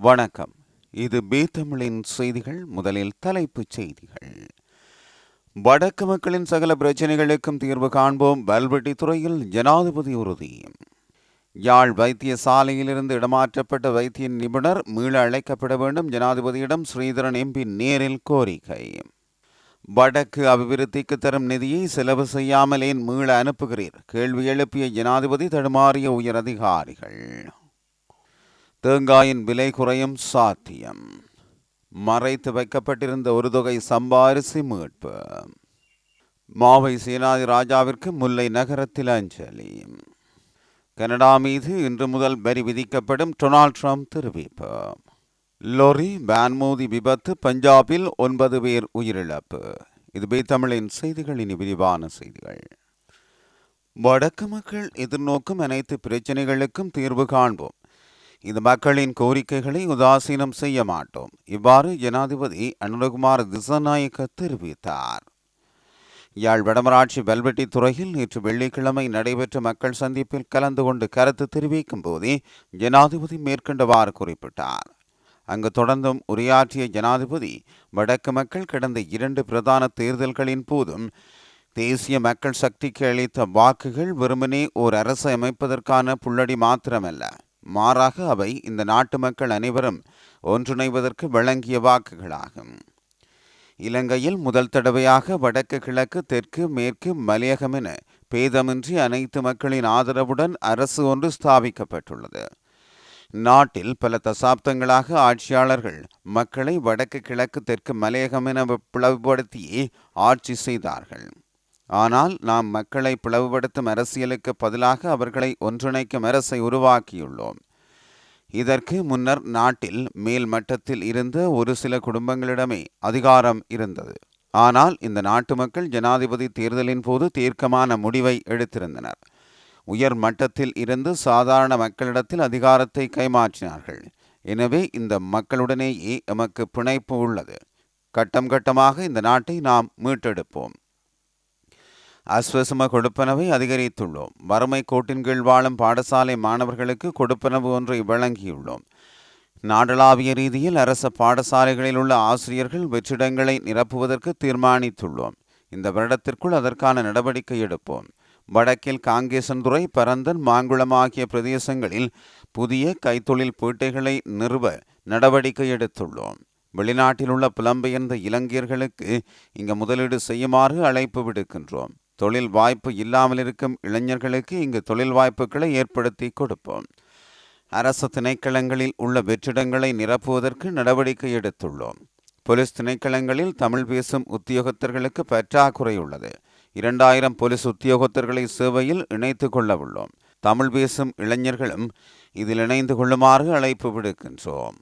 வணக்கம். இது பேத்தமிழின் செய்திகள் முதலில் தலைப்புச் செய்திகள். வடக்கு மக்களின் சகல பிரச்சனைகளுக்கும் தீர்வு காண்போம். வல்வெட்டி துறையில் ஜனாதிபதி உறுதி. யாழ் வைத்தியசாலையிலிருந்து இடமாற்றப்பட்ட வைத்திய நிபுணர் மீள அழைக்கப்பட வேண்டும் ஜனாதிபதியிடம் ஸ்ரீதரன் எம்பி நேரில் கோரிக்கை. வடக்கு அபிவிருத்திக்கு தரும் நிதியை செலவு செய்யாமல் ஏன் மீள அனுப்புகிறீர். கேள்வி எழுப்பிய ஜனாதிபதி தடுமாறிய உயரதிகாரிகள். தேங்காயின் விலை குறையும் சாத்தியம். மறைத்து வைக்கப்பட்டிருந்த ஒரு தொகை சம்பாரிசி மீட்பு. மாவை சீனாதி ராஜாவிற்கு முல்லை நகரத்தில் அஞ்சலி. கனடா மீது இன்று முதல் வரி விதிக்கப்படும் டொனால்ட் ட்ரம்ப் தெரிவிப்பு. லொரி வேன்மூதி விபத்து பஞ்சாபில் ஒன்பது பேர் உயிரிழப்பு. இதுவே தமிழின் செய்திகள் இனி விரிவான செய்திகள். வடக்கு மக்கள் எதிர்நோக்கும் அனைத்து பிரச்சனைகளுக்கும் தீர்வு காண்போம். இந்த மக்களின் கோரிக்கைகளை உதாசீனம் செய்ய மாட்டோம். இவ்வாறு ஜனாதிபதி அனுரகுமார் திசநாயக்க தெரிவித்தார். யாழ் வடமராட்சி வல்வெட்டி துறையில் நேற்று வெள்ளிக்கிழமை நடைபெற்ற மக்கள் சந்திப்பில் கலந்து கொண்டு கருத்து தெரிவிக்கும் போதே ஜனாதிபதி மேற்கொண்டவாறு குறிப்பிட்டார். அங்கு தொடர்ந்தும் உரையாற்றிய ஜனாதிபதி வடக்கு மக்கள் கடந்த இரண்டு பிரதான தேர்தல்களின் போதும் தேசிய மக்கள் சக்திக்கு அளித்த வாக்குகள் வெறுமனே ஓர் அரசு அமைப்பதற்கான புள்ளடி மாத்திரமல்ல. மாறாக அவை இந்த நாட்டு மக்கள் அனைவரும் ஒன்றிணைவதற்கு வழங்கிய வாக்குகளாகும். இலங்கையில் முதல் தடவையாக வடக்கு கிழக்கு தெற்கு மேற்கு மலையகம் என பேதமின்றி அனைத்து மக்களின் ஆதரவுடன் அரசு ஒன்று ஸ்தாபிக்கப்பட்டுள்ளது. நாட்டில் பல தசாப்தங்களாக ஆட்சியாளர்கள் மக்களை வடக்கு கிழக்கு தெற்கு மலையகம் என பிளவுபடுத்தியே ஆட்சி செய்தார்கள். ஆனால் நாம் மக்களை பிளவுபடுத்தும் அரசியலுக்கு பதிலாக அவர்களை ஒன்றிணைக்கும் அரசை உருவாக்கியுள்ளோம். இதற்கு முன்னர் நாட்டில் மேல் மட்டத்தில் இருந்த ஒரு சில குடும்பங்களிடமே அதிகாரம் இருந்தது. ஆனால் இந்த நாட்டு மக்கள் ஜனாதிபதி தேர்தலின் போது தீர்க்கமான முடிவை எடுத்திருந்தனர். உயர் மட்டத்தில் இருந்து சாதாரண மக்களிடத்தில் அதிகாரத்தை கைமாற்றினார்கள். எனவே இந்த மக்களுடனேயே எமக்கு பிணைப்பு உள்ளது. கட்டம் கட்டமாக இந்த நாட்டை நாம் மீட்டெடுப்போம். அஸ்வசம கொடுப்பனவை அதிகரித்துள்ளோம். வறுமை கோட்டின் கீழ் வாழும் பாடசாலை மாணவர்களுக்கு கொடுப்பனவு ஒன்றை வழங்கியுள்ளோம். நாடளாவிய ரீதியில் அரச பாடசாலைகளில் உள்ள ஆசிரியர்கள் வெற்றிடங்களை நிரப்புவதற்கு தீர்மானித்துள்ளோம். இந்த வருடத்திற்குள் அதற்கான நடவடிக்கை எடுப்போம். வடக்கில் காங்கேசன்துறை பரந்தன் மாங்குளம் ஆகிய பிரதேசங்களில் புதிய கைத்தொழில் பேட்டைகளை நிறுவ நடவடிக்கை எடுத்துள்ளோம். வெளிநாட்டில் உள்ள புலம்பெயர்ந்த இலங்கையர்களுக்கு இங்கு முதலீடு செய்யுமாறு அழைப்பு விடுக்கின்றோம். தொழில் வாய்ப்பு இல்லாமல் இருக்கும் இளைஞர்களுக்கு இங்கு தொழில் வாய்ப்புகளை ஏற்படுத்தி கொடுப்போம். அரசு திணைக்களங்களில் உள்ள வெற்றிடங்களை நிரப்புவதற்கு நடவடிக்கை எடுத்துள்ளோம். போலீஸ் திணைக்களங்களில் தமிழ் பேசும் உத்தியோகத்தர்களுக்கு பற்றாக்குறை உள்ளது. இரண்டாயிரம் போலீஸ் உத்தியோகத்தர்களை சேவையில் இணைத்து கொள்ள உள்ளோம். தமிழ் பேசும் இளைஞர்களும் இதில் இணைந்து கொள்ளுமாறு அழைப்பு விடுக்கின்றோம்.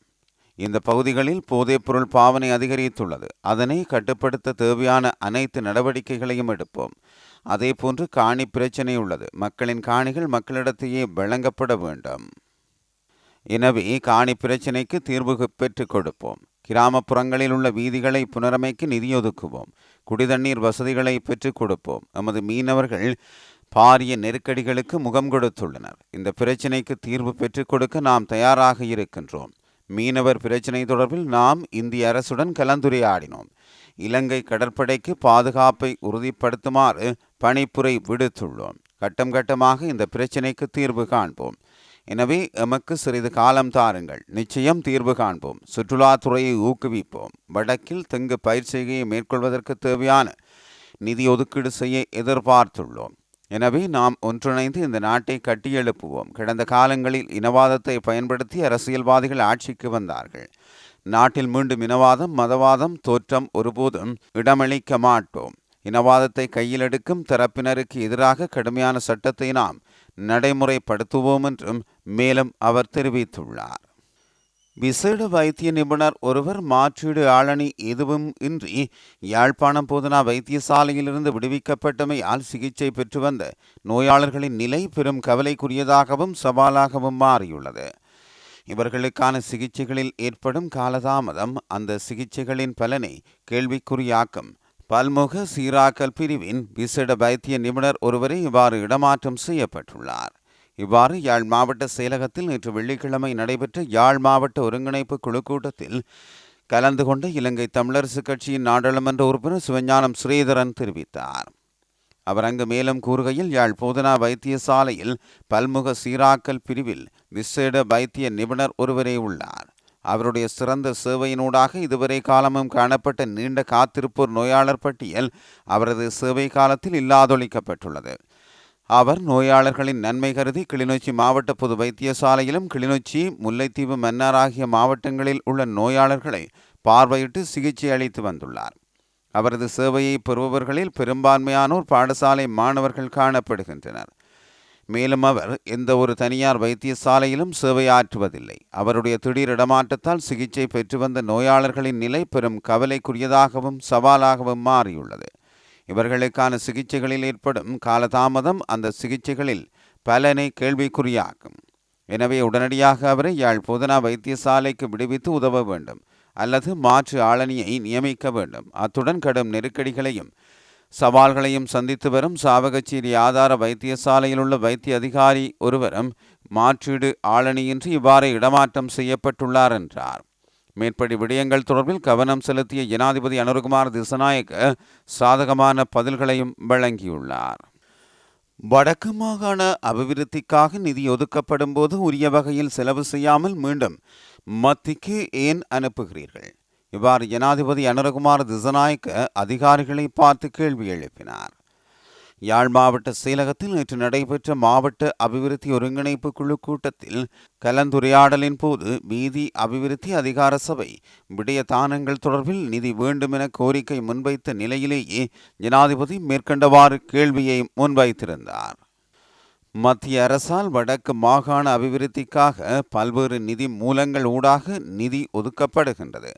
இந்த பகுதிகளில் போதைப்பொருள் பாவனை அதிகரித்துள்ளது. அதனை கட்டுப்படுத்த தேவையான அனைத்து நடவடிக்கைகளையும் எடுப்போம். அதே போன்று காணி பிரச்சனை உள்ளது. மக்களின் காணிகள் மக்களிடத்தையே வழங்கப்பட வேண்டும். எனவே காணி பிரச்சினைக்கு தீர்வு பெற்றுக் கொடுப்போம். கிராமப்புறங்களில் உள்ள வீதிகளை புனரமைக்க நிதியொதுக்குவோம் குடிதண்ணீர் வசதிகளை பெற்றுக் கொடுப்போம். நமது மீனவர்கள் பாரிய நெருக்கடிகளுக்கு முகம் கொடுத்துள்ளனர். இந்த பிரச்சினைக்கு தீர்வு பெற்றுக் கொடுக்க நாம் தயாராக இருக்கின்றோம். மீனவர் பிரச்சினை தொடர்பில் நாம் இந்திய அரசுடன் கலந்துரையாடினோம். இலங்கை கடற்படைக்கு பாதுகாப்பை உறுதிப்படுத்துமாறு பணிப்புரை விடுத்துள்ளோம். கட்டம் கட்டமாக இந்த பிரச்சினைக்கு தீர்வு காண்போம். எனவே எமக்கு சிறிது காலம் தாருங்கள். நிச்சயம் தீர்வு காண்போம். சுற்றுலாத்துறையை ஊக்குவிப்போம். வடக்கில் தெங்கு பயிர் செய்கையை மேற்கொள்வதற்கு தேவையான நிதி ஒதுக்கீடு செய்ய எதிர்பார்த்துள்ளோம். எனவே நாம் ஒன்றிணைந்து இந்த நாட்டை கட்டியெழுப்புவோம். கடந்த காலங்களில் இனவாதத்தை பயன்படுத்தி அரசியல்வாதிகள் ஆட்சிக்கு வந்தார்கள். நாட்டில் மீண்டும் இனவாதம் மதவாதம் தோற்றம் ஒருபோதும் இடமளிக்க மாட்டோம். இனவாதத்தை கையில் எடுக்கும் தரப்பினருக்கு எதிராக கடுமையான சட்டத்தை நாம் நடைமுறைப்படுத்துவோம் என்றும் மேலும் அவர் தெரிவித்துள்ளார். விசேட வைத்திய நிபுணர் ஒருவர் மாற்றீடு ஆளணி எதுவும் இன்றி யாழ்ப்பாணம் போதனா வைத்தியசாலையிலிருந்து விடுவிக்கப்பட்டமையால் சிகிச்சை பெற்று வந்த நோயாளர்களின் நிலை பெரும் கவலைக்குரியதாகவும் சவாலாகவும் மாறியுள்ளது. இவர்களுக்கான சிகிச்சைகளில் ஏற்படும் காலதாமதம் அந்த சிகிச்சைகளின் பலனை கேள்விக்குறியாக்கும். பல்முக சீராக்கல் பிரிவின் விசேட வைத்திய நிபுணர் ஒருவரை இவ்வாறு இடமாற்றம் செய்யப்பட்டுள்ளார். இவ்வாறு யாழ் மாவட்ட செயலகத்தில் நேற்று வெள்ளிக்கிழமை நடைபெற்ற யாழ் மாவட்ட ஒருங்கிணைப்பு குழு கூட்டத்தில் கலந்து கொண்ட இலங்கை தமிழரசுக் கட்சியின் நாடாளுமன்ற உறுப்பினர் சிவஞானம் ஸ்ரீதரன் தெரிவித்தார். அவர் அங்கு மேலும் கூறுகையில் யாழ் போதனா வைத்தியசாலையில் பல்முக சீராக்கல் பிரிவில் விசேட வைத்திய நிபுணர் ஒருவரே உள்ளார். அவருடைய சிறந்த சேவையினூடாக இதுவரை காலமும் காணப்பட்ட நீண்ட காத்திருப்போர் நோயாளர் பட்டியல் அவரது சேவை காலத்தில் இல்லாதொழிக்கப்பட்டுள்ளது. அவர் நோயாளர்களின் நன்மை கருதி கிளிநொச்சி மாவட்ட பொது வைத்தியசாலையிலும் கிளிநொச்சி முல்லைத்தீவு மன்னார் ஆகிய மாவட்டங்களில் உள்ள நோயாளர்களை பார்வையிட்டு சிகிச்சை அளித்து வந்துள்ளார். அவரது சேவையை பெறுபவர்களில் பெரும்பான்மையானோர் பாடசாலை மாணவர்கள் காணப்படுகின்றனர். மேலும் அவர் எந்த ஒரு தனியார் வைத்தியசாலையிலும் சேவையாற்றுவதில்லை. அவருடைய திடீர் இடமாற்றத்தால் சிகிச்சை பெற்று வந்த நோயாளர்களின் நிலை பெரும் கவலைக்குரியதாகவும் சவாலாகவும் மாறியுள்ளது. இவர்களுக்கான சிகிச்சைகளில் ஏற்படும் காலதாமதம் அந்த சிகிச்சைகளில் பலனை கேள்விக்குறியாக்கும். எனவே உடனடியாக அவரை யாழ் போதனா வைத்தியசாலைக்கு விடுவித்து உதவ வேண்டும். அல்லது மாற்று ஆளணியை நியமிக்க வேண்டும். அத்துடன் கடும் நெருக்கடிகளையும் சவால்களையும் சந்தித்து வரும் சாவகச்சேரி ஆதார வைத்தியசாலையில் உள்ள வைத்திய அதிகாரி ஒருவரும் மாற்றீடு ஆளணியின்றி இவ்வாறு இடமாற்றம் செய்யப்பட்டுள்ளார் என்றார். மேற்படி விடயங்கள் தொடர்பில் கவனம் செலுத்திய ஜனாதிபதி அனுருகுமார் திசநாயக்க சாதகமான பதில்களையும் வழங்கியுள்ளார். வடக்கு மாகாண அபிவிருத்திக்காக நிதி ஒதுக்கப்படும் போது உரிய வகையில் செலவு செய்யாமல் மீண்டும் மத்திக்கு ஏன் அனுப்புகிறீர்கள்? இவ்வாறு ஜனாதிபதி அனுரகுமார் திசநாயக்க அதிகாரிகளை பார்த்து கேள்வி எழுப்பினார். யாழ் மாவட்ட செயலகத்தில் நேற்று நடைபெற்ற மாவட்ட அபிவிருத்தி ஒருங்கிணைப்பு குழு கூட்டத்தில் கலந்துரையாடலின் போது வீதி அபிவிருத்தி அதிகார சபை விடயதானங்கள் தொடர்பில் நிதி வேண்டும் என கோரிக்கை முன்வைத்த நிலையிலேயே ஜனாதிபதி மேற்கண்டவாறு கேள்வியை முன்வைத்திருந்தார். மத்திய அரசால் வடக்கு மாகாண அபிவிருத்திக்காக பல்வேறு நிதி மூலங்கள் ஊடாக நிதி ஒதுக்கப்படுகின்றது.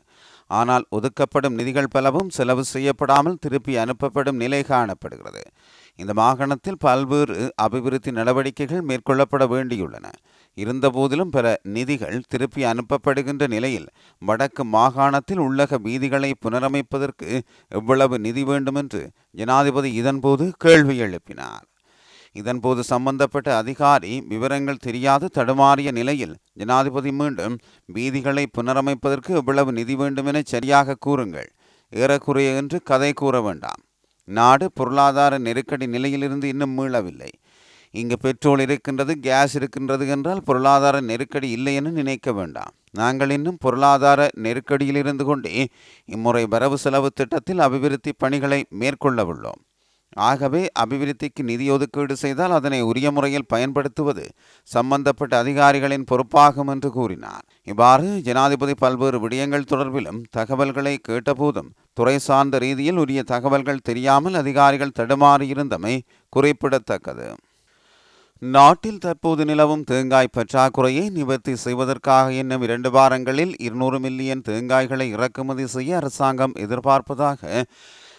ஆனால் ஒதுக்கப்படும் நிதிகள் பலவும் செலவு செய்யப்படாமல் திருப்பி அனுப்பப்படும் நிலை காணப்படுகிறது. இந்த மாகாணத்தில் பல்வேறு அபிவிருத்தி நடவடிக்கைகள் மேற்கொள்ளப்பட வேண்டியுள்ளன. இருந்தபோதிலும் பல நிதிகள் திருப்பி அனுப்பப்படுகின்ற நிலையில் வடக்கு மாகாணத்தில் உள்ளக வீதிகளை புனரமைப்பதற்கு எவ்வளவு நிதி வேண்டுமென்று ஜனாதிபதி இதன்போது கேள்வி எழுப்பினார். இதன்போது சம்பந்தப்பட்ட அதிகாரி விவரங்கள் தெரியாது தடுமாறிய நிலையில் ஜனாதிபதி மீண்டும் வீதிகளை புனரமைப்பதற்கு எவ்வளவு நிதி வேண்டுமென சரியாக கூறுங்கள். ஏறக்குறைய என்று கதை கூற வேண்டாம். நாடு பொருளாதார நெருக்கடி நிலையிலிருந்து இன்னும் மீளவில்லை. இங்கு பெட்ரோல் இருக்கின்றது கேஸ் இருக்கின்றது என்றால் பொருளாதார நெருக்கடி இல்லை என நினைக்க வேண்டாம். நாங்கள் இன்னும் பொருளாதார நெருக்கடியில் இருந்து கொண்டே இம்முறை வரவு செலவு திட்டத்தில் அபிவிருத்தி பணிகளை மேற்கொள்ளவுள்ளோம் ஆகவே அபிவிருத்திக்கு நிதி ஒதுக்கீடு செய்தால் அதனை உரிய முறையில் பயன்படுத்துவது சம்பந்தப்பட்ட அதிகாரிகளின் பொறுப்பாகும் என்று கூறினார். இவ்வாறு ஜனாதிபதி பல்வேறு விடயங்கள் தொடர்பிலும் தகவல்களை கேட்டபோதும் துறை சார்ந்த ரீதியில் உரிய தகவல்கள் தெரியாமல் அதிகாரிகள் தடுமாறியிருந்தமை குறிப்பிடத்தக்கது. நாட்டில் தற்போது நிலவும் தேங்காய் பற்றாக்குறையை நிவர்த்தி செய்வதற்காக இன்னும் இரண்டு வாரங்களில் இருநூறு மில்லியன் தேங்காய்களை இறக்குமதி செய்ய அரசாங்கம் எதிர்பார்ப்பதாக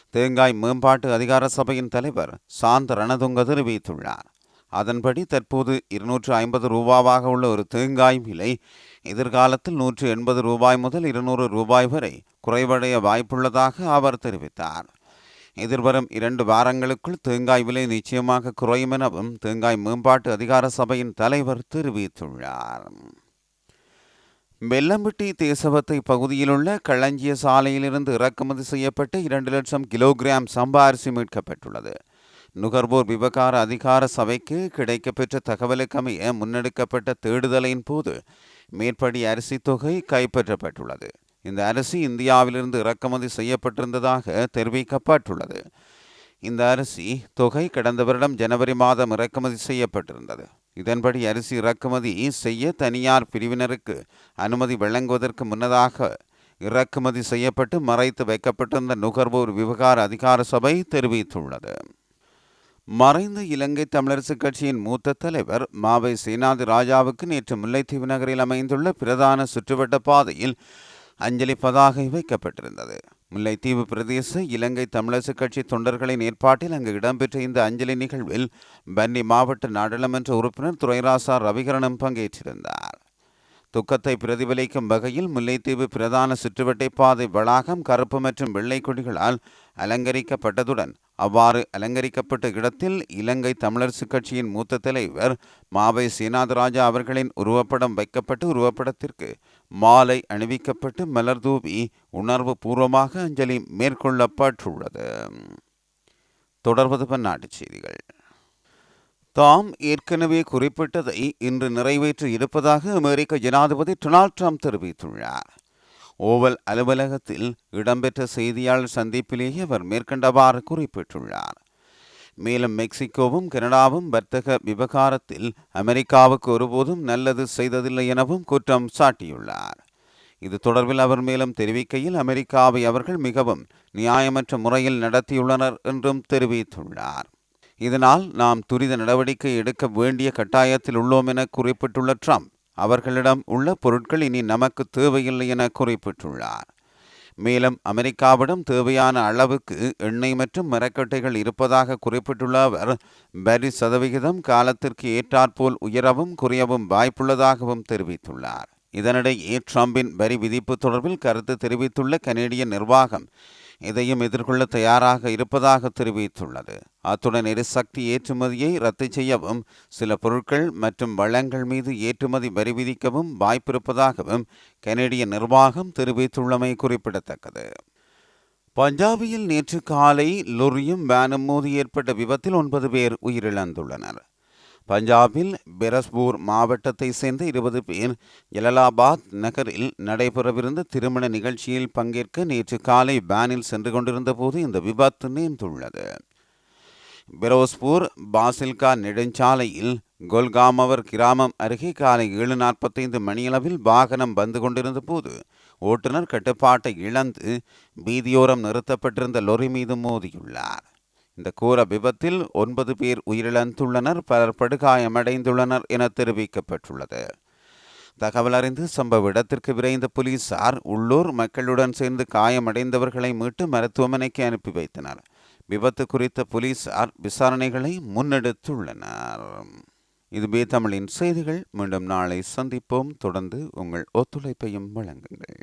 தேங்காய் மேம்பாட்டு அதிகார சபையின் தலைவர் சாந்த் ரணதுங்க தெரிவித்துள்ளார். அதன்படி தற்போது இருநூற்று ஐம்பது ரூபாவாக உள்ள ஒரு தேங்காய் விலை எதிர்காலத்தில் நூற்று எண்பது ரூபாய் முதல் இருநூறு ரூபாய் வரை குறைவடைய வாய்ப்புள்ளதாக அவர் தெரிவித்தார். எதிர்வரும் இரண்டு வாரங்களுக்குள் தேங்காய் விலை நிச்சயமாக குறையும் எனவும் தேங்காய் மேம்பாட்டு அதிகார சபையின் தலைவர் தெரிவித்துள்ளார். வெள்ளம்பட்டி தேசவத்தை பகுதியிலுள்ள களஞ்சிய சாலையிலிருந்து இறக்குமதி செய்யப்பட்டு இரண்டு லட்சம் கிலோகிராம் சம்பா அரிசி மீட்கப்பட்டுள்ளது. நுகர்வோர் விவகார அதிகார சபைக்கு கிடைக்கப்பெற்ற தகவலுக்கமைய முன்னெடுக்கப்பட்ட தேடுதலின் போது மேற்படி அரிசி தொகை கைப்பற்றப்பட்டுள்ளது. இந்த அரிசி இந்தியாவிலிருந்து இறக்குமதி செய்யப்பட்டிருந்ததாக தெரிவிக்கப்பட்டுள்ளது. இந்த அரிசி தொகை கடந்த வருடம் ஜனவரி மாதம் இறக்குமதி செய்யப்பட்டிருந்தது. இதன்படி அரிசி இறக்குமதி செய்ய தனியார் பிரிவினருக்கு அனுமதி வழங்குவதற்கு முன்னதாக இறக்குமதி செய்யப்பட்டு மறைத்து வைக்கப்பட்டிருந்த நுகர்வோர் விவகார அதிகார சபை தெரிவித்துள்ளது. மறைந்த இலங்கை தமிழரசுக் கட்சியின் மூத்த தலைவர் மாவை சீனாதி ராஜாவுக்கு நேற்று முல்லைத்தீவு நகரில் அமைந்துள்ள பிரதான சுற்றுவட்ட பாதையில் அஞ்சலி பதாகை வைக்கப்பட்டிருந்தது. முல்லைத்தீவு பிரதேச இலங்கை தமிழரசுக் கட்சி தொண்டர்களின் ஏற்பாட்டில் அங்கு இடம்பெற்ற இந்த அஞ்சலி நிகழ்வில் பன்னி மாவட்ட நாடாளுமன்ற உறுப்பினர் துரைராசா ரவிகரனும் பங்கேற்றிருந்தார். துக்கத்தை பிரதிபலிக்கும் வகையில் முல்லைத்தீவு பிரதான சுற்றுவட்டை பாதை வளாகம் கருப்பு மற்றும் வெள்ளை கொடிகளால் அலங்கரிக்கப்பட்டதுடன் அவ்வாறு அலங்கரிக்கப்பட்ட இடத்தில் இலங்கை தமிழரசு கட்சியின் மூத்த தலைவர் மாவை சீனாதராஜா அவர்களின் உருவப்படம் வைக்கப்பட்டு உருவப்படத்திற்கு மாலை அணிவிக்கப்பட்டு மலர்தூவி உணர்வு பூர்வமாக அஞ்சலி மேற்கொள்ளப்பட்டுள்ளது. தொடர்வது பன்னாட்டுச் செய்திகள். தாம் ஏற்கனவே குறிப்பிட்டதை இன்று நிறைவேற்றி இருப்பதாக அமெரிக்க ஜனாதிபதி டொனால்ட் ட்ரம்ப் தெரிவித்துள்ளார். ஓவல் அலுவலகத்தில் இடம்பெற்ற செய்தியாளர் சந்திப்பிலேயே அவர் மேற்கண்டவாறு குறிப்பிட்டுள்ளார். மேலும் மெக்சிகோவும் கனடாவும் வர்த்தக விவகாரத்தில் அமெரிக்காவுக்கு ஒருபோதும் நல்லது செய்ததில்லை எனவும் குற்றம் சாட்டியுள்ளார். இது தொடர்பில் அவர் மேலும் தெரிவிக்கையில் அமெரிக்காவை அவர்கள் மிகவும் நியாயமற்ற முறையில் நடத்தியுள்ளனர் என்றும் தெரிவித்துள்ளார். இதனால் நாம் துரித நடவடிக்கை எடுக்க வேண்டிய கட்டாயத்தில் உள்ளோம் என குறிப்பிட்டுள்ள ட்ரம்ப் அவர்களிடம் உள்ள பொருட்கள் இனி நமக்கு தேவையில்லை என குறிப்பிட்டுள்ளார். மேலும் அமெரிக்காவிடம் தேவையான அளவுக்கு எண்ணெய் மற்றும் மரக்கட்டைகள் இருப்பதாக குறிப்பிட்டுள்ள அவர் வரி சதவிகிதம் காலத்திற்கு ஏற்றாற்போல் உயரவும் குறையவும் வாய்ப்புள்ளதாகவும் தெரிவித்துள்ளார். இதனிடையே ட்ரம்பின் வரி விதிப்பு தொடர்பில் கருத்து தெரிவித்துள்ள கனேடிய நிர்வாகம் இதையும் எதிர்கொள்ள தயாராக இருப்பதாக தெரிவித்துள்ளது. அத்துடன் எரிசக்தி ஏற்றுமதியை ரத்து செய்யவும் சில பொருட்கள் மற்றும் வளங்கள் மீது ஏற்றுமதி வரி விதிக்கவும் வாய்ப்பிருப்பதாகவும் கனேடிய நிர்வாகம் தெரிவித்துள்ளமை குறிப்பிடத்தக்கது. பஞ்சாபில் நேற்று காலை லொரியும் வேனும் மோதி ஏற்பட்ட விபத்தில் ஒன்பது பேர் உயிரிழந்துள்ளனர். பஞ்சாபில் பெரஸ்பூர் மாவட்டத்தை சேர்ந்த இருபது பேர் ஜலலாபாத் நகரில் நடைபெறவிருந்த திருமண நிகழ்ச்சியில் பங்கேற்க நேற்று காலை வேனில் சென்று கொண்டிருந்த போது இந்த விபத்து நேர்ந்துள்ளது. பெரோஸ்பூர் பாசில்கா நெடுஞ்சாலையில் கொல்காமவர் கிராமம் அருகே காலை ஏழு நாற்பத்தைந்து மணியளவில் வாகனம் வந்து கொண்டிருந்த போது ஓட்டுநர் கட்டுப்பாட்டை இழந்து வீதியோரம் நிறுத்தப்பட்டிருந்த லொரி மீது மோதியுள்ளார். இந்த கூற விபத்தில் ஒன்பது பேர் உயிரிழந்துள்ளனர் பலர் படுகாயமடைந்துள்ளனர் என தெரிவிக்கப்பட்டுள்ளது. தகவல் அறிந்து சம்பவ இடத்திற்கு விரைந்த போலீசார் உள்ளூர் மக்களுடன் சேர்ந்து காயமடைந்தவர்களை மீட்டு மருத்துவமனைக்கு அனுப்பி வைத்தனர். விபத்து குறித்த போலீசார் விசாரணைகளை முன்னெடுத்துள்ளனர். இதுவே தமிழின் செய்திகள். மீண்டும் நாளை சந்திப்போம். தொடர்ந்து உங்கள் ஒத்துழைப்பையும் வழங்குங்கள்.